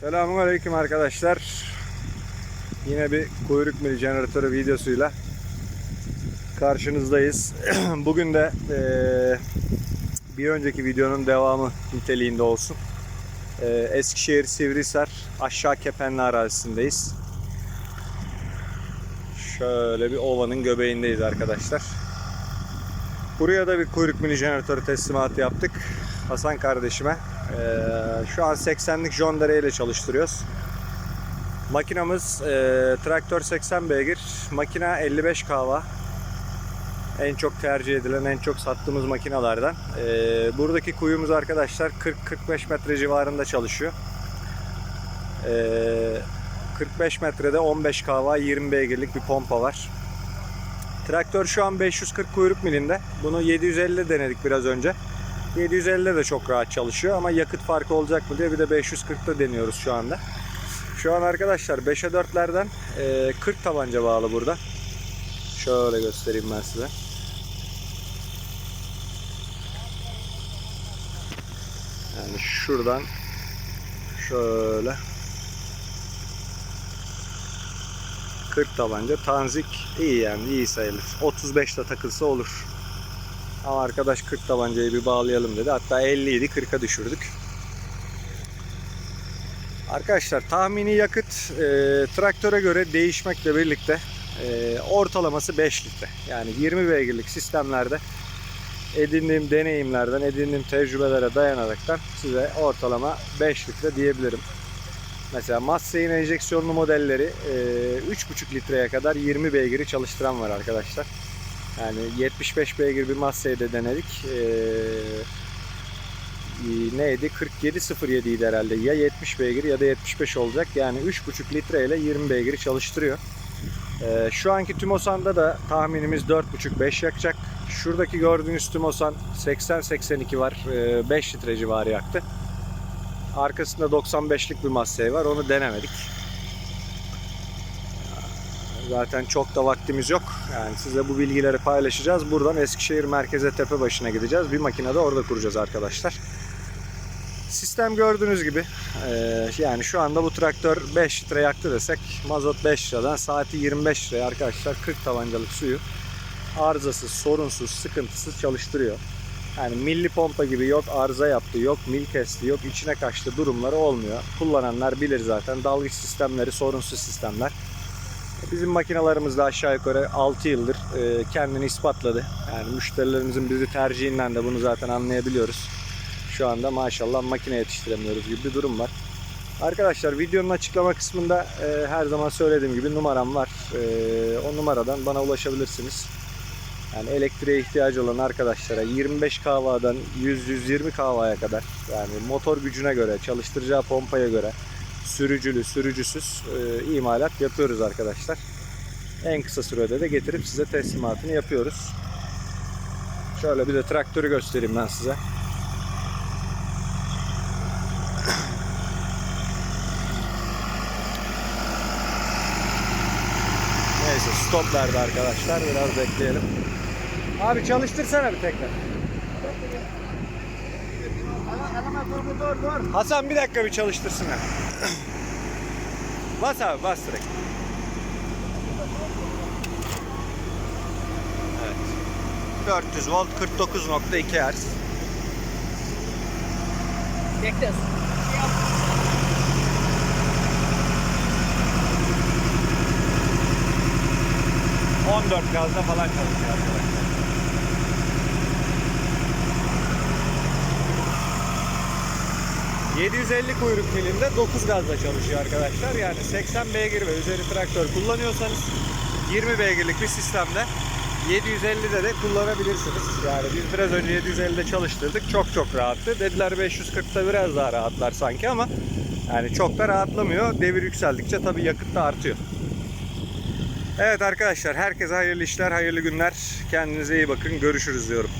Selamun Aleyküm arkadaşlar. Yine bir kuyruk mili jeneratörü videosuyla karşınızdayız. Bugün de eee, bir önceki videonun devamı niteliğinde olsun. Eee, Eskişehir Sivrihisar aşağı Kepenli arazisindeyiz. Şöyle bir ovanın göbeğindeyiz arkadaşlar. Buraya da bir kuyruk mini jeneratörü teslimatı yaptık. Hasan kardeşime. Ee, şu an 80'lik John Deere ile çalıştırıyoruz. Makinamız e, traktör 80 beygir, makina 55 kava. En çok tercih edilen, en çok sattığımız makinalardan. Ee, buradaki kuyumuz arkadaşlar 40-45 metre civarında çalışıyor. Ee, 45 metrede 15 kava 20 beygirlik bir pompa var. Traktör şu an 540 kuyruk milinde. Bunu 750 denedik biraz önce. 750 de çok rahat çalışıyor ama yakıt farkı olacak mı diye bir de 540'da deniyoruz şu anda. Şu an arkadaşlar 5'e 4'lerden e, 40 tabanca bağlı burada. Şöyle göstereyim ben size. Yani şuradan şöyle 40 tabanca tanzik iyi yani iyi sayılır. 35 de takılsa olur. Ama arkadaş 40 tabancayı bir bağlayalım dedi. Hatta 50 idi 40'a düşürdük. Arkadaşlar tahmini yakıt e, traktöre göre değişmekle birlikte e, ortalaması 5 litre. Yani 20 beygirlik sistemlerde edindiğim deneyimlerden, edindiğim tecrübelere dayanaraktan size ortalama 5 litre diyebilirim. Mesela Massey'in enjeksiyonlu modelleri e, 3,5 litreye kadar 20 beygiri çalıştıran var arkadaşlar. Yani 75 beygir bir Massey'de denedik. E, neydi? 47.07 idi herhalde. Ya 70 beygir ya da 75 olacak. Yani 3,5 litre ile 20 beygiri çalıştırıyor. E, şu anki Tümosan'da da tahminimiz 4,5-5 yakacak. Şuradaki gördüğünüz Tümosan 80-82 var. E, 5 litre civarı yaktı. Arkasında 95'lik bir Massey var. Onu denemedik. Zaten çok da vaktimiz yok. Yani size bu bilgileri paylaşacağız. Buradan Eskişehir merkeze tepe başına gideceğiz. Bir makine de orada kuracağız arkadaşlar. Sistem gördüğünüz gibi eee, yani şu anda bu traktör 5 litre yaktı desek mazot 5 liradan saati 25 liraya arkadaşlar 40 tabancalık suyu arızasız, sorunsuz, sıkıntısız çalıştırıyor. Yani milli pompa gibi yok arıza yaptı, yok mil kesti, yok içine kaçtı durumları olmuyor. Kullananlar bilir zaten. Dalgıç sistemleri sorunsuz sistemler. Bizim makinalarımız da aşağı yukarı 6 yıldır e, kendini ispatladı. Yani müşterilerimizin bizi tercihinden de bunu zaten anlayabiliyoruz. Şu anda maşallah makine yetiştiremiyoruz gibi bir durum var. Arkadaşlar videonun açıklama kısmında e, her zaman söylediğim gibi numaram var. E, o numaradan bana ulaşabilirsiniz. Yani elektriğe ihtiyacı olan arkadaşlara 25 kahvadan 100-120 kahvaya kadar yani motor gücüne göre, çalıştıracağı pompaya göre sürücülü, sürücüsüz e, imalat yapıyoruz arkadaşlar. En kısa sürede de getirip size teslimatını yapıyoruz. Şöyle bir de traktörü göstereyim ben size. Neyse stop verdi arkadaşlar. Biraz bekleyelim. Abi çalıştırsana bir tekrar. Hasan bir dakika bir çalıştırsın ha. bas abi bas direkt. Evet. 400 volt 49.2 Hz. Bekle. 14 gazda falan çalışıyor arkadaşlar. ...750 kuyruk milinde 9 gazla çalışıyor arkadaşlar. Yani 80 beygir ve üzeri traktör kullanıyorsanız... ...20 beygirlik bir sistemde... ...750'de de kullanabilirsiniz. Yani biz biraz önce 750'de çalıştırdık. Çok çok rahattı. Dediler 540'da biraz daha rahatlar sanki ama... ...yani çok da rahatlamıyor. Devir yükseldikçe tabii yakıt da artıyor. Evet arkadaşlar herkese hayırlı işler, hayırlı günler. Kendinize iyi bakın. Görüşürüz diyorum.